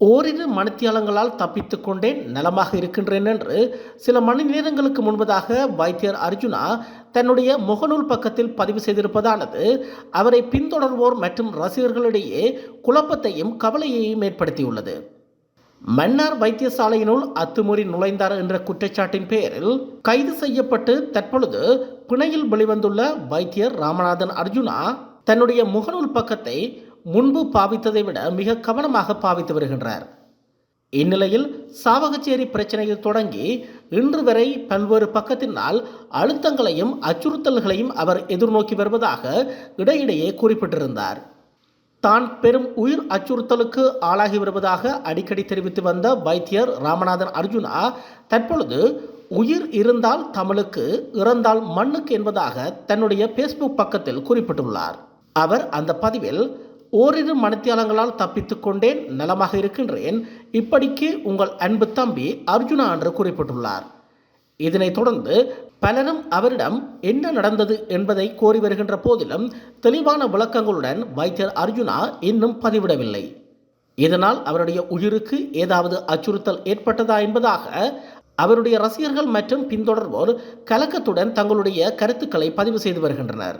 ஓரிரு மணித்தியாலங்களால் தப்பித்து கொண்டேன் நலமாக இருக்கின்றேன் என்று சில மணி நேரங்களுக்கு முன்பதாக வைத்தியர் அர்ஜுனா தன்னுடைய முகநூல் பக்கத்தில் பதிவு செய்திருப்பதானது அவரை பின்தொடர்வோர் மற்றும் ரசிகர்களிடையே குழப்பத்தையும் கவலையையும் ஏற்படுத்தியுள்ளது. மன்னார் வைத்தியசாலையினுள் அத்துமீறி நுழைந்தார் என்ற குற்றச்சாட்டின் பேரில் கைது செய்யப்பட்டு தற்பொழுது பிணையில் வெளிவந்துள்ள வைத்தியர் ராமநாதன் அர்ஜுனா தன்னுடைய முகநூல் பக்கத்தை முன்பு பாவித்ததை விட மிக கவனமாக பாவித்து வருகின்றார். இந்நிலையில் சாவகச்சேரி பிரச்சனையில் தொடங்கி இன்று வரை பல்வேறு பக்கத்தினால் அழுத்தங்களையும் அச்சுறுத்தல்களையும் அவர் எதிர்நோக்கி வருவதாக இடையிடையே குறிப்பிட்டிருந்தார். தான் பெரும் உயிர் அச்சுறுத்தலுக்கு ஆளாகி வருவதாக அடிக்கடி தெரிவித்து வந்த வைத்தியர் ராமநாதன் அர்ஜுனா தற்பொழுது உயிர் இருந்தால் தமிழுக்கு இறந்தால் மண்ணுக்கு என்பதாக தன்னுடைய ஃபேஸ்புக் பக்கத்தில் குறிப்பிட்டுள்ளார். அவர் அந்த பதிவில் ஓரிரு மணித்தியாலங்களால் தப்பித்து கொண்டேன் நலமாக இருக்கின்றேன். இப்படிக்கு உங்கள் அன்பு தம்பி அர்ஜுனா என்று குறிப்பிட்டுள்ளார். இதனைத் தொடர்ந்து பலரும் அவரிடம் என்ன நடந்தது என்பதை கோரி வருகின்ற போதிலும் தெளிவான விளக்கங்களுடன் வைத்தியர் அர்ஜுனா இன்னும் பதிவிடவில்லை. இதனால் அவருடைய உயிருக்கு ஏதாவது அச்சுறுத்தல் ஏற்பட்டதா என்பதாக அவருடைய ரசிகர்கள் மற்றும் பின்தொடர்வோர் கலக்கத்துடன் தங்களுடைய கருத்துக்களை பதிவு செய்து வருகின்றனர்.